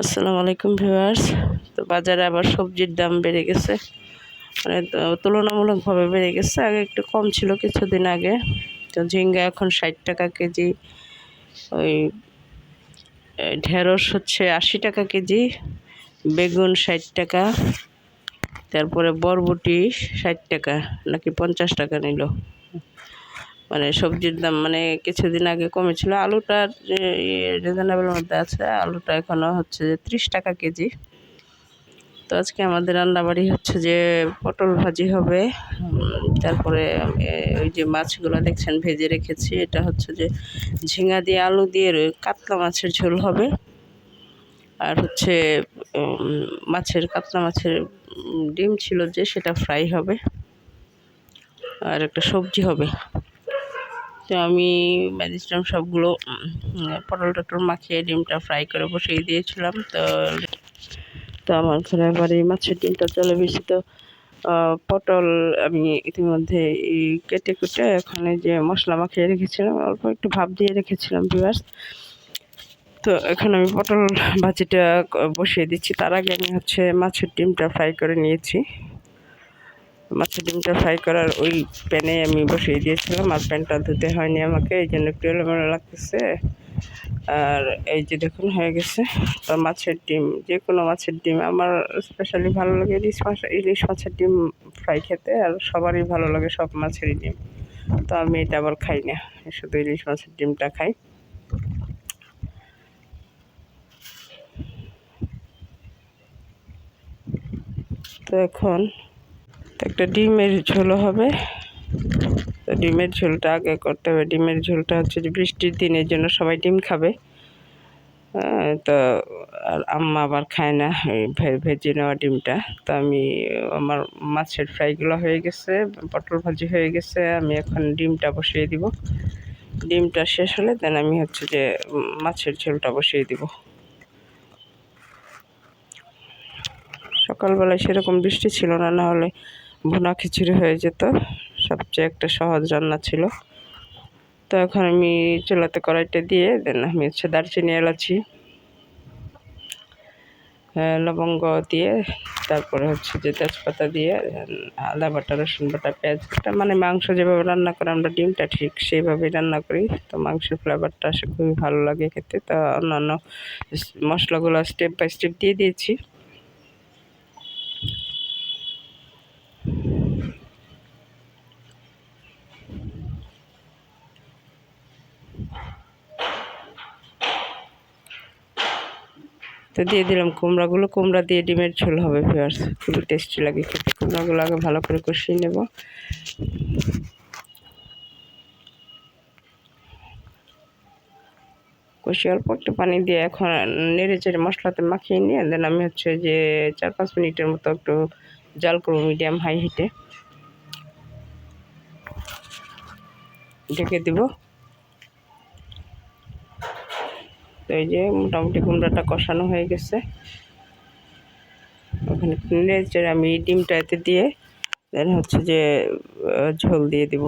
আসসালামু আলাইকুম ভিউয়ার্স। তো বাজারে আবার সবজির দাম বেড়ে গেছে। মানে তুলনামূলকভাবে বেড়ে গেছে। আগে একটু কম ছিল কিছুদিন আগে। তো ঝিঙ্গা এখন ষাট টাকা কেজি, ওই ঢেঁড়স হচ্ছে আশি টাকা কেজি, বেগুন ষাট টাকা, তারপরে বরবটি ষাট টাকা, নাকি পঞ্চাশ টাকা নিল। মানে সবজির দাম মানে কিছুদিন আগে কমেছিল। আলুটা রিজনেবল মধ্যে আছে, আলুটা এখনও হচ্ছে যে ত্রিশ টাকা কেজি। তো আজকে আমাদের রান্নাবাড়ি হচ্ছে যে পটল ভাজি হবে। তারপরে ওই যে মাছগুলো দেখছেন ভেজে রেখেছি। এটা হচ্ছে যে ঝিঙা দিয়ে আলু দিয়ে কাতলা মাছের ঝোল হবে। আর হচ্ছে মাছের কাতলা মাছের ডিম ছিল যে সেটা ফ্রাই হবে। আর একটা সবজি হবে। তো আমি ম্যাজিস্ট্রাম সবগুলো পটল টটল মাখিয়ে ডিমটা ফ্রাই করে বসিয়ে দিয়েছিলাম। তো তো আমার ঘরে আবার এই মাছের ডিমটা চলে বেশি তো পটল আমি ইতিমধ্যে কেটে কুটে এখানে যে মশলা মাখিয়ে রেখেছিলাম, অল্প একটু ভাপ দিয়ে রেখেছিলাম বিবাস তো এখন আমি পটল ভাজিটা বসিয়ে দিচ্ছি। তার আগে আমি হচ্ছে মাছের ডিমটা ফ্রাই করে নিয়েছি। মাছের ডিমটা ফ্রাই করার ওই প্যানে আমি বসিয়ে দিয়েছিলাম আর প্যানটা ধুতে হয়নি আমাকে, এই জন্য একটু এলোমেলো লাগতেছে। আর এই যে দেখুন, হয়ে গেছে। তো মাছের ডিম, যে কোনো মাছের ডিম, আমার স্পেশালি ভালো লাগে ইলিশ মাছ, ইলিশ মাছের ডিম ফ্রাই খেতে, আর সবারই ভালো লাগে সব মাছেরই ডিম। তো আমি এটা আবার খাই না শুধু ইলিশ মাছের ডিমটা খাই। তো এখন একটা ডিমের ঝোলও হবে। তো ডিমের ঝোলটা আগে করতে হবে। ডিমের ঝোলটা হচ্ছে যে বৃষ্টির দিনের জন্য সবাই ডিম খাবে। তো আর আম্মা আবার খায় না ভেজে নেওয়া ডিমটা। তো আমি, আমার মাছের ফ্রাইগুলো হয়ে গেছে, পটল ভাজি হয়ে গেছে। আমি এখন ডিমটা বসিয়ে দিব। ডিমটা শেষ হলে দেন আমি হচ্ছে যে মাছের ঝোলটা বসিয়ে দিব। সকালবেলায় সেরকম বৃষ্টি ছিল না না হলে ভুনা খিচুড়ি হয়ে যেত। সবচেয়ে একটা সহজ রান্না ছিল। তো এখন আমি চুলাতে কড়াইটা দিয়ে, দেন আমি হচ্ছে দারচিনি এলাচি লবঙ্গ দিয়ে, তারপরে হচ্ছে যে তেজপাতা দিয়ে আদা বাটা, রসুন বাটা, পেঁয়াজ বাটা মানে মাংস যেভাবে রান্না করে আমরা, ডিমটা ঠিক সেইভাবেই রান্না করি। তো মাংসের ফ্লেভারটা আসে খুবই ভালো লাগে খেতে। তা অন্যান্য মশলাগুলো স্টেপ বাই স্টেপ দিয়ে দিয়েছি। তো দিয়ে দিলাম কুমড়াগুলো। কুমড়া দিয়ে ডিমের ঝোল হবে ফিয়ার্স খুবই টেস্টি লাগে খেতে। কুমড়াগুলো আগে ভালো করে কষিয়ে নেব। কষিয়ে অল্প একটু পানি দিয়ে এখন নেড়ে চেড়ে মশলাতে মাখিয়ে নিয়ে দেন আমি হচ্ছে যে চার পাঁচ মিনিটের মতো একটু জাল করব মিডিয়াম হাই হিটে ঢেকে দিব। তো এই যে মোটামুটি কুমড়াটা কষানো হয়ে গেছে। ওখানে চেড়ে আমি ডিমটা এতে দিয়ে দেন হচ্ছে যে ঝোল দিয়ে দিব।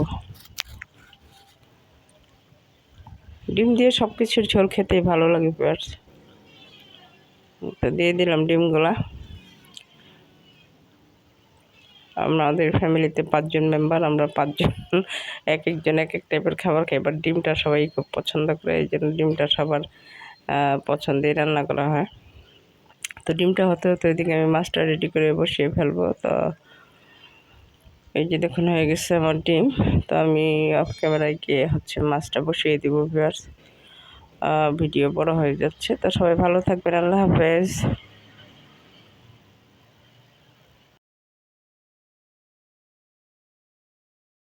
ডিম দিয়ে সব কিছুর ঝোল খেতেই ভালো লাগে পেঁয়াজ তো দিয়ে দিলাম ডিমগুলা। আমাদের ফ্যামিলিতে পাঁচজন মেম্বার, আমরা পাঁচজন, এক একজন এক এক টাইপের খাবার খাই এবার ডিমটা সবাই খুব পছন্দ করে, এই জন্য ডিমটা সবার পছন্দেই রান্না করা হয়। তো ডিমটা হতে হতে ওইদিকে আমি মাছটা রেডি করে বসিয়ে ফেলব। তো এই যে দেখুন, হয়ে গেছে আমার ডিম। তো আমি অফ ক্যামেরায় গিয়ে হচ্ছে মাছটা বসিয়ে দিব ভিডিও বড় হয়ে যাচ্ছে। তো সবাই ভালো থাকবেন। আল্লাহ হাফেজ।